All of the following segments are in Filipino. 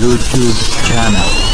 Welcome to my YouTube channel.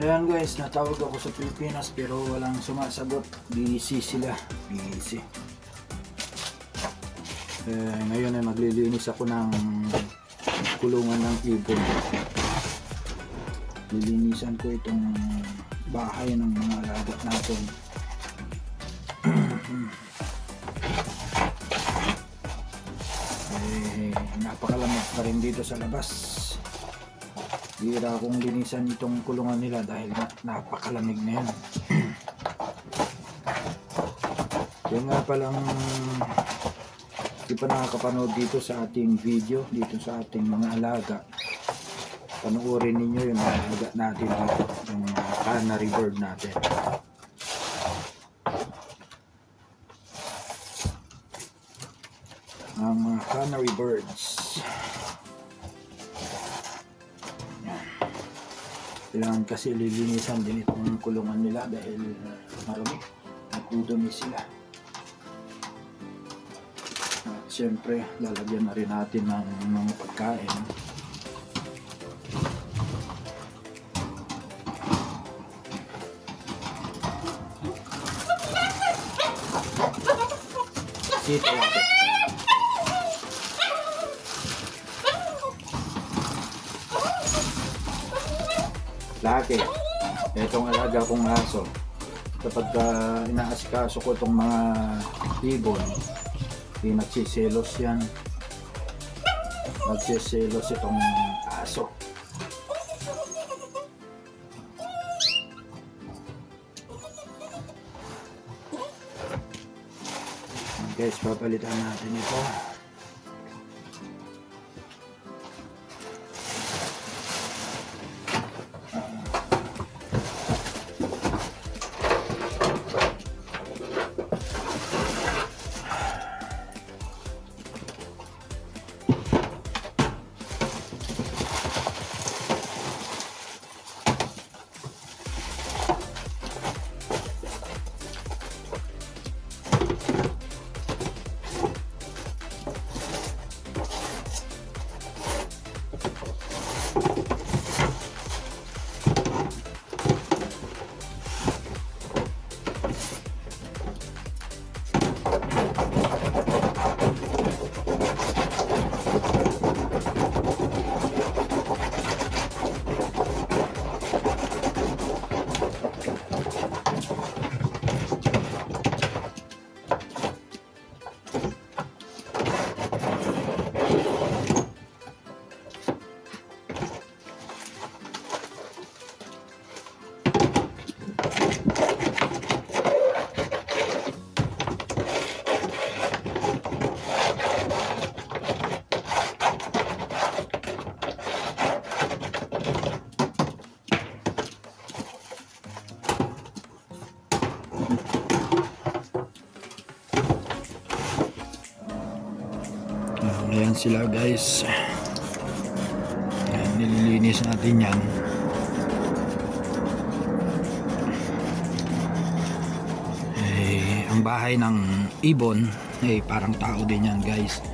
Ayan guys, natawag ako sa Pilipinas pero walang sumasagot. Busy sila. Busy. Eh, ngayon ay maglilinis ako ng kulungan ng ibon. Lilinisan ko itong bahay ng mga alaga natin. eh, napakalamig pa rin dito sa labas. Bira akong linisan itong kulungan nila dahil na, napakalamig na yan. Yung nga palang di pa nakakapanood dito sa ating video, dito sa ating mga alaga. Panoorin ninyo yung mga alaga natin dito, yung canary bird natin. Ang canary birds. Kailangan kasi lilinisan din itong kulungan nila dahil uh, marumi. Nagdudumi sila. At syempre, lalagyan na rin natin ng mga pagkain. Sito natin. Laki. Itong alaga kong aso. Kapag uh, inaasikaso ko itong mga ibon, di nagsiselos yan. Nagsiselos itong aso. Guys, papalitan natin ito. Sila guys. Ayan, nililinis natin yan. Eh, ang bahay ng ibon eh parang tao din yan guys.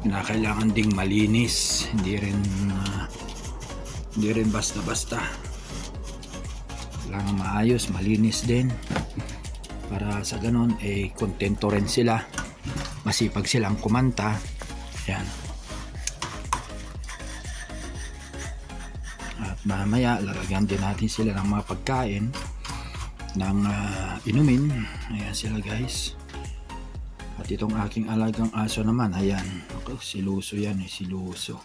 Kinakailangan ding malinis. Hindi rin ah, hindi rin basta basta kailangan maayos malinis din. Para sa ganon eh kontento rin sila. Masipag silang kumanta. Yan mamaya lalagyan din natin sila ng mga pagkain ng ah, inumin. Ayan sila guys. At itong aking alagang aso naman ayan. Ako siluso yan eh siluso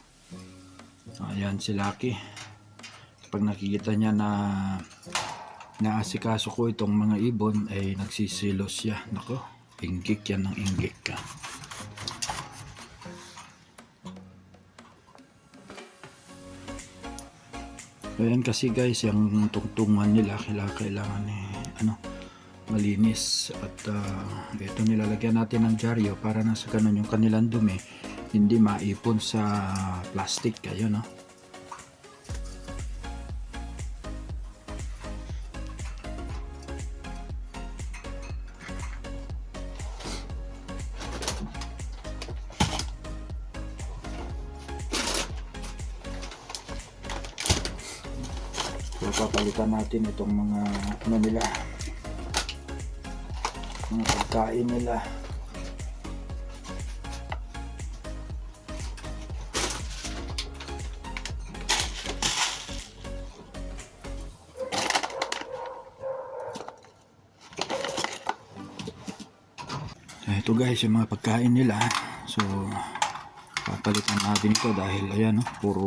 ayan si Lucky. Pag nakikita niya na naasikaso ko itong mga ibon ay nagsisilos siya. Nako inggik yan ng inggik ka Ayan kasi guys, yung tungtungan nila kailangan, kailangan eh, ano, malinis. At ah, ito nilalagyan natin ng dyaryo para na sa ganun yung kanilang dumi hindi maipon sa plastic. Kayo no So, papalitan natin itong mga ano nila mga pagkain nila. Ito guys yung mga pagkain nila. So papalitan natin ito dahil ayan no, puro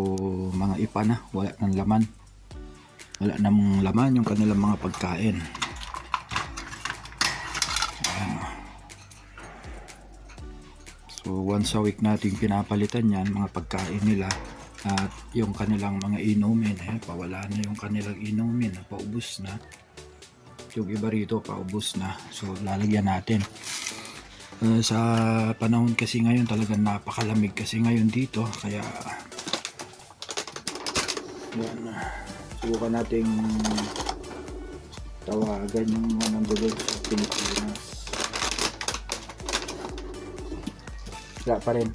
mga ipa na wala ng laman wala namang laman yung kanilang mga pagkain. Ayan. so once a week natin pinapalitan yan mga pagkain nila at yung kanilang mga inumin eh, pawala na yung kanilang inumin paubos na. Yung iba rito paubos na. So lalagyan natin. Uh, sa panahon kasi ngayon talagang napakalamig kasi ngayon dito kaya yan subukan nating tawagan yung mga nandulog sa Pilipinas. Wala pa rin.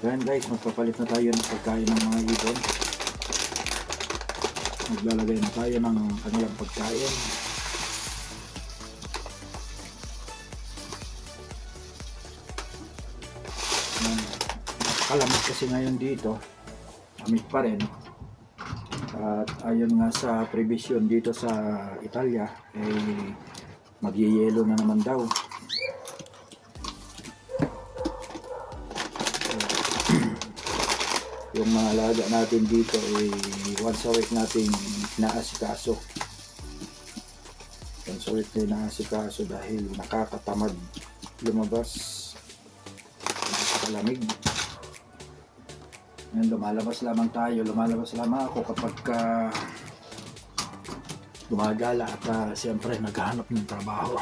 Yan guys magpapalit na tayo ng pagkain ng mga ibon. Maglalagay na tayo ng kanilang pagkain kalamig kasi ngayon dito. Lamig pa rin. At ayon nga sa prevision dito sa Italia eh magyeyelo na naman daw. Yung mga alaga natin dito eh once a week natin inaasikaso. Once a week na inaasikaso dahil nakakatamad lumabas. Sa lamig ngayon, lumalabas lamang tayo, lumalabas lamang ako kapag ka gumagala at uh, siyempre naghahanap ng trabaho.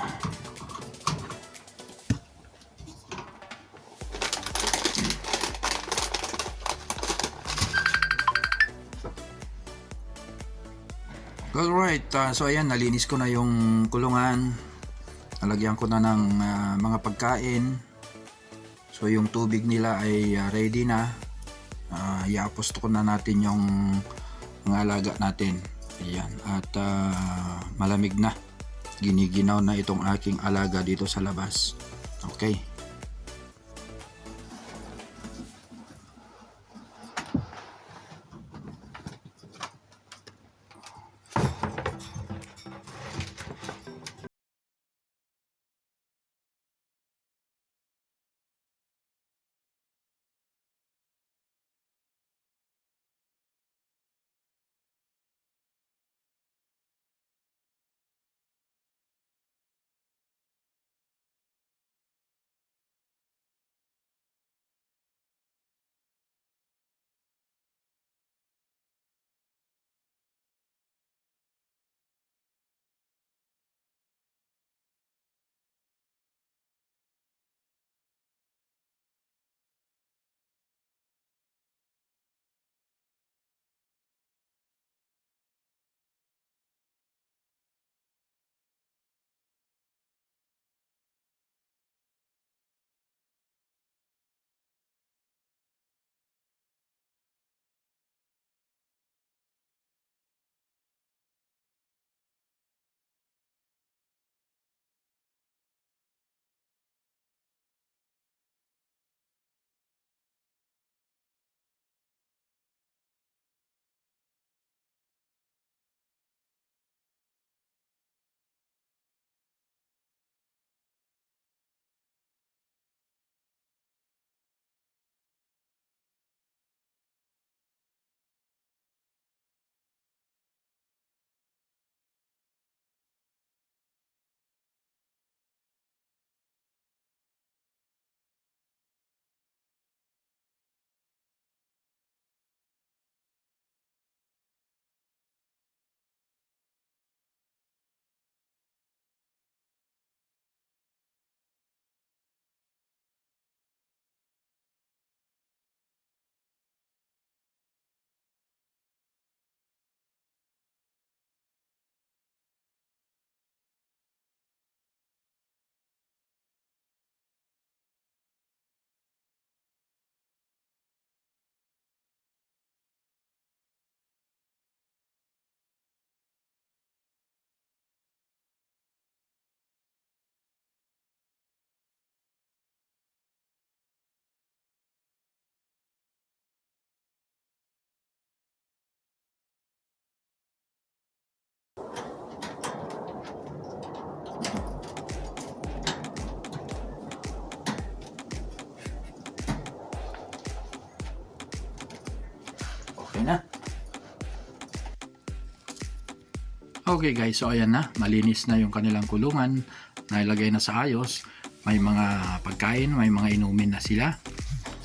Alright, uh, so ayan, nalinis ko na yung kulungan. Nalagyan ko na ng ah, mga pagkain. So yung tubig nila ay ah, ready na uh, i-aposto ko na natin yung mga alaga natin. Ayan. At ah, malamig na. Giniginaw na itong aking alaga dito sa labas. Okay Okay na. Okay guys, so ayan na. Malinis na yung kanilang kulungan. Nailagay na sa ayos. May mga pagkain, may mga inumin na sila.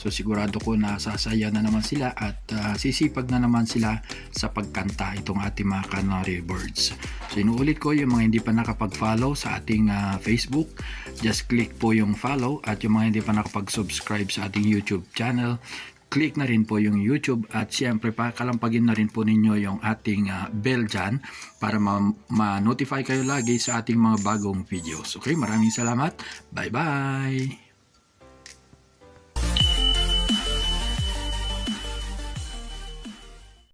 So sigurado ko na sasaya na naman sila at ah, sisipag na naman sila sa pagkanta itong ating mga canary birds. So inuulit ko yung mga hindi pa nakapag-follow sa ating ah, Facebook, just click po yung follow at yung mga hindi pa nakapag-subscribe sa ating YouTube channel, click na rin po yung YouTube at siyempre pa kalampagin na rin po ninyo yung ating ah, bell dyan para ma- ma-notify kayo lagi sa ating mga bagong videos. Okay, maraming salamat. Bye-bye!